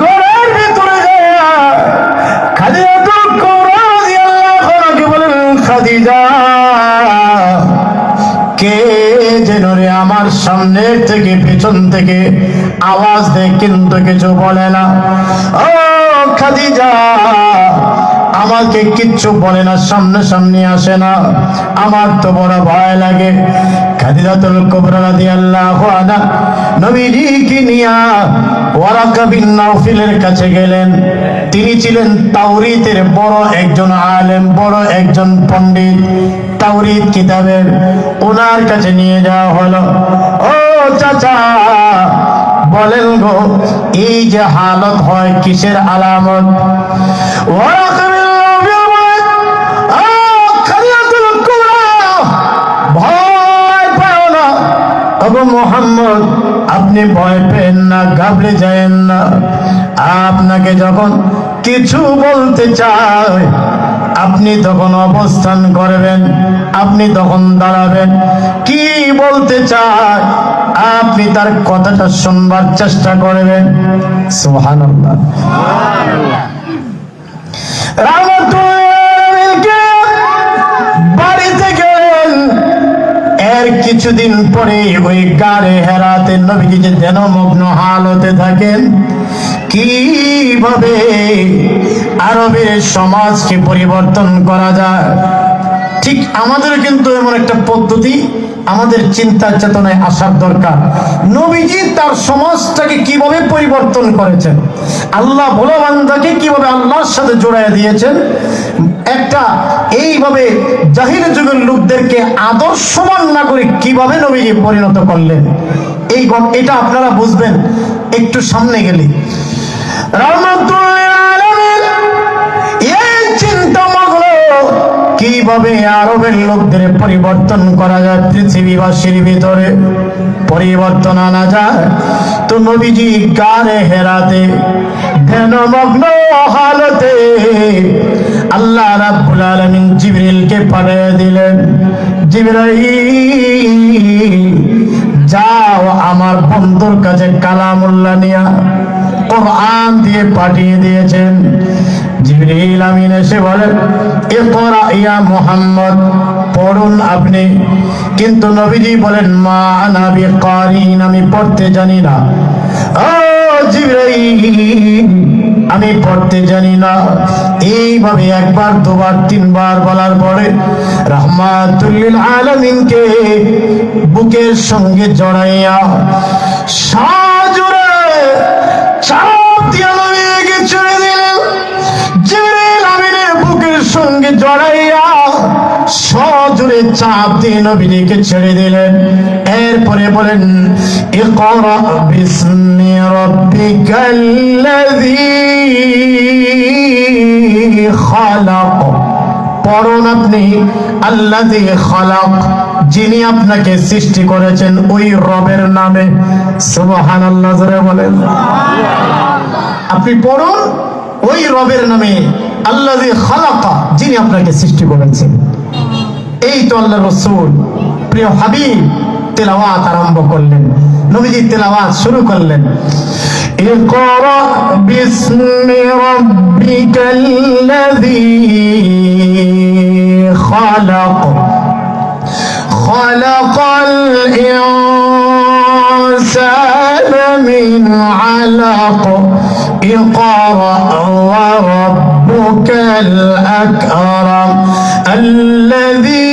ঘরের ভিতরে যায়া। খাদিজাতুল কুবরা রাদিয়াল্লাহু আনহাকে বলেন, খাদিজা, কে যেন রে আমার সামনের থেকে, পেছন থেকে আওয়াজ দেয়, কিন্তু কিছু বলে না। ও খাদিজা, আমাকে কিচ্ছু বলে না, সামনে সামনে আসে না। আমার তো বড় ভয় লাগে। খাদিজাতুল কুবরা রাদিয়াল্লাহু আনহা, নবীজিকে নিয়া ওয়ারাকা বিন নাউফিলের কাছে গেলেন। তিনি ছিলেন তাওরীতের বড় একজন আলেম বড় একজন পণ্ডিত। তাওরীত কিতাবের ওনার কাছে নিয়ে যাওয়া হলো। ও চাচা বলেন গো এই যে হালত হয় কিসের আলামত? ওয়ারাকা বিন নাউফিল বলেন, "ও খাদিজাতুল কুবরা, ভয় পাও না মোহাম্মদ আপনি ভয় পেন না ঘাবড়ে যায়েন না। আপনাকে যখন কিছু বলতে চায় আপনি তখন অবস্থান করবেন আপনি তখন দাঁড়াবেন। কি বলতে চায় আপনি তার কথাটা শুনবার চেষ্টা করবেন। সোহান বাড়িতে এর কিছুদিন পরে ওই গাড়ে হেরাতে নবীজি যে ধ্যানমগ্ন হালতে থাকেন, কীভাবে আরবের সমাজকে পরিবর্তন করা যায়? ঠিক আমাদের কিন্তু এমন একটা পদ্ধতি, আমাদের চিন্তা চেতনায় আসার দরকার। নবীজি তার সমাজটাকে কীভাবে পরিবর্তন করেছেন? আল্লাহ ভোলা বান্দাকে কীভাবে আল্লাহর সাথে জোড়ায় দিয়েছেন? একটা এইভাবে জাহির যুগের লোকদেরকে আদর্শবান নাগরিক কীভাবে নবীজি পরিণত করলেন? এই এটা আপনারা বুঝবেন একটু সামনে গেলে। কীভাবে আরবের লোকদের পরিবর্তন করা যায় পৃথিবীবাসীর ভিতরে? পরিবর্তন আনা যায়। তো নবীজি গারে হেরাতে, ধ্যানমগ্ন হালতে আল্লাহ রাব্বুল আলামিন জিবরিলকে পাঠিয়ে দিলেন। জিবরাইল, যাও আমার বন্ধুর কাছে কালামুল্লাহ নিয়া কোরআন দিয়ে পাঠিয়ে দিয়েছেন। জিবরিল আমিন এসে বলেন ইকরা ইয়া মুহাম্মদ, পড়ুন আপনি। কিন্তু নবীজি বলেন, মা আনা বিকারিন, আমি পড়তে জানি না। আমি পড়তে জানি না। এইভাবে একবার, দুবার, তিনবার বলার পরে রহমাতুল্লিল আলমিনকে বুকের সঙ্গে জড়াইয়া সাজুরে চাপ দিলেন। বুকের সঙ্গে জড়াইয়া সজোরে চাপ দিয়ে নবীকে ছেড়ে দিলেন। এরপরে বলেন, ইকরা বিসমি রাব্বিকাল্লাযী খালাক। পড়ুন আপনি, আল্লাযী খালাক, যিনি আপনাকে সৃষ্টি করেছেন ওই রবের নামে। সুবহানাল্লাহ, জোরে বলেন। আপনি পড়ুন, ওই রবের নামে আল্লাহ খালাকা, যিনি আপনাকে সৃষ্টি করেছেন। এই তো আল্লাহ রসুল প্রিয় হাবিব তেলাওয়াত আরম্ভ করলেন নবীজি তেলাওয়াত শুরু করলেন اقرأ باسم ربك الذي خلق خلق الإنسان من علق اقرأ وربك الأكرم الذي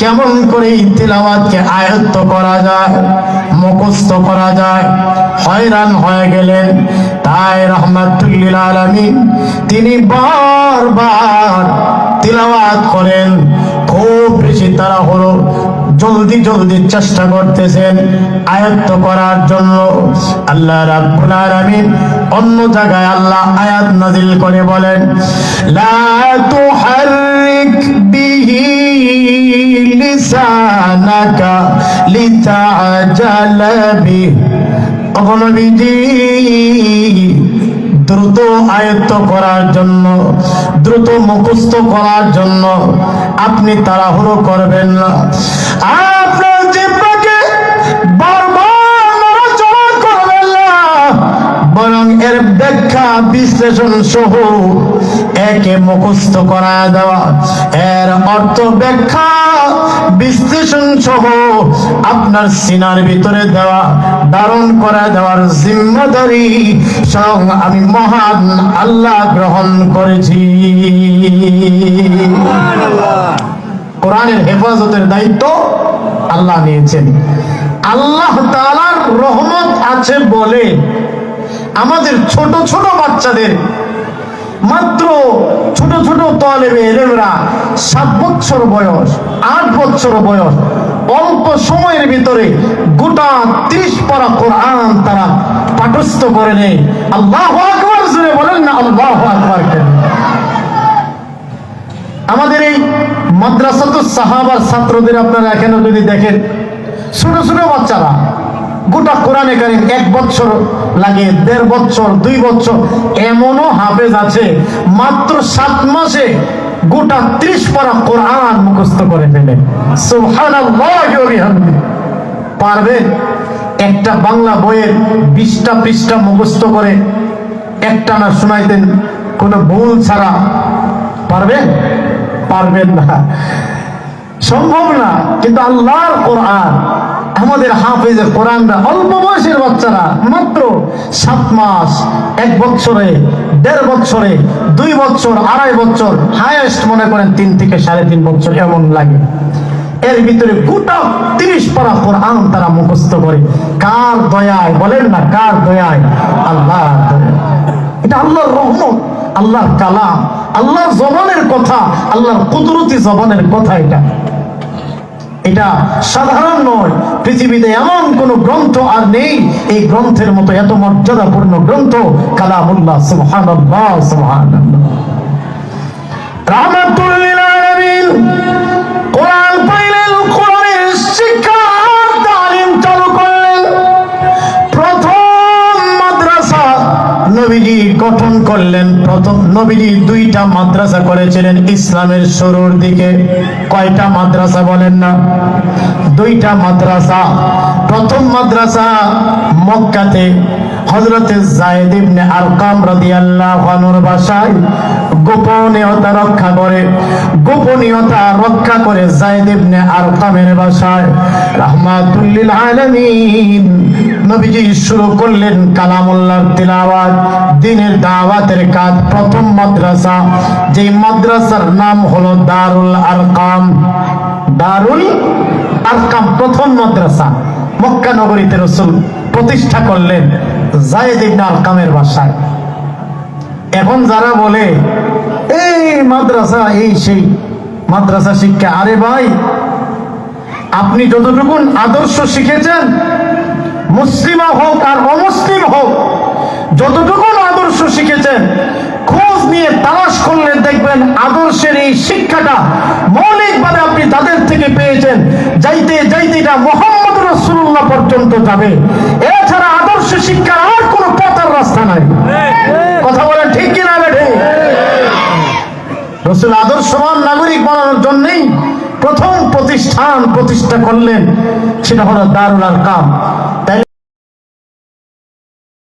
কেমন করে ইতিলাবাদকে আয়ত্ত করা যায়, মুখস্থ করা যায়, হয়রান হয়ে গেলেন। তাই রহমাতুল্লিল আলমী তিনি বারবার তিলাবাত করেন। খুব বেশি তারা হলো জলদি জলদি চেষ্টা করতেছেন। আয়ত্ত করার জন্য আল্লাহ রাব্বুল আলামিন অন্য জায়গায় আল্লাহ আয়াত নাজিল করে বলেন, লা তুহাররিক বিহি লিসানাকা লিতাজালা বিহি। দ্রুত আয়ত্ত করার জন্য দ্রুত মুখস্থ করার জন্য আপনি তাড়াহুড়ো করবেন না। আপনার জিব্বাকে বিশ্লেষণ সহ একে মুখস্থ করা দেওয়া। এর অর্থ ব্যাখ্যা, বিশ্লেষণ সহ আপনার সিনার ভিতরে দেওয়া, ধারণ করে দেওয়ার জিম্মাদারি স্বয়ং আমি মহান আল্লাহ গ্রহণ করেছি। কোরআনের হেফাজতের দায়িত্ব আল্লাহ নিয়েছেন। আল্লাহ তাআলার রহমত আছে বলে আমাদের ছোট ছোট বাচ্চাদের মাত্র ছোট ছোট তলেবে এলেমরা সাত বছর বয়স, আট বছর বয়স, অল্প সময়ের ভিতরে গোটা ত্রিশ পারা কোরআন তারা পাঠস্থ করে নেয়। আল্লাহ আকবর জুড়ে বলেন না, আল্লাহ আকবর আমাদের এই মাদ্রাসাত সাহাবার ছাত্রদের আপনারা এখানে যদি দেখেন, ছোট ছোট বাচ্চারা গোটা কোরআনে কারিম এক বছর লাগে, দেড় বছর, দুই বছর, এমনও হাফেজ আছে, মাত্র সাত মাসে গোটা ত্রিশ পারা কোরআন মুখস্থ করে ফেলে। ওয়া একটা বাংলা বইয়ের বিশটা পৃষ্ঠা মুখস্থ করে একটা না শোনাইতেন, কোনো ভুল ছাড়া। পারবেন পারবেন না। সম্ভব না, কিন্তু আল্লাহর কোরআন আমাদের হাফেজের কোরআনরা অল্প বয়সের বাচ্চারা মাত্র সাত মাস, এক বছরে দেড় বছরে দুই বছর আড়াই বছর হায়েস্ট মনে করেন তিন থেকে সাড়ে তিন বছর এমন লাগে। এর ভিতরে গোটা তিরিশ পারা কোরআন তারা মুখস্থ করে। কার দয়ায় বলেন না, কার দয়ায়? আল্লাহ এটা আল্লাহর রহমত, আল্লাহর কালাম, আল্লাহর জবানের কথা, আল্লাহর কুদরতি জবানের কথা এটা। এটা সাধারণ নয়। পৃথিবীতে এমন কোনো গ্রন্থ আর নেই। এই গ্রন্থের মতো এত মর্যাদাপূর্ণ গ্রন্থ কালামুল্লাহ সুবহানাল্লাহ সুবহানাল্লাহ। রাহমাতুল লিল আলামিন। কোরআন পাইলেন কোরআনের শিক্ষা। গঠন করলেন প্রথম। নবীজি দুইটা মাদ্রাসা করেছিলেন ইসলামের শুরুর দিকে। কয়টা মাদ্রাসা বলেন না? দুইটা মাদ্রাসা। প্রথম মাদ্রাসা মক্কাতে হজরতে জায়েদ ইবনে আরকাম রাদিয়াল্লাহু আনহুর বাসায় গোপনীয়তা রক্ষা করে, গোপনীয়তা রক্ষা করে জায়েদ ইবনে আরকামের বাসায় আলামিন নবীজি শুরু করলেন কালামুল্লাহর তিলাওয়াত, দিনের দাওয়াতের কাজ। প্রথম মাদ্রাসা যে মাদ্রাসার নাম হলো দারুল আরকাম। দারুল আরকাম, প্রথম মাদ্রাসা। মক্কা নগরীতে রসুল প্রতিষ্ঠা করলেন জায়েদ ইবনে আরকামের বাসায়। এখন যারা বলে, এই মাদ্রাসা, এই সেই মাদ্রাসা শিক্ষা। আরে ভাই, আপনি যতটুকুন আদর্শ শিখেছেন, মুসলিমা হোক আর অমুসলিম হোক, যতটুকুন আদর্শ শিখেছেন। খোঁজ নিয়ে তালাশ করলে দেখবেন আদর্শের এই শিক্ষাটা মৌলিকভাবে আপনি তাদের থেকে পেয়েছেন। যাইতে যাইতে এটা মোহাম্মদ রসুল্লাহ পর্যন্ত যাবে। এছাড়া আদর্শ শিক্ষার আর কোনো পথার রাস্তা নাই। কথা বলেন ঠিক কিনা বেঠে? রসুল আদর্শবান নাগরিক বানানোর জন্যই প্রথম প্রতিষ্ঠান প্রতিষ্ঠা করলেন, সেটা হলো দারুল আরকাম।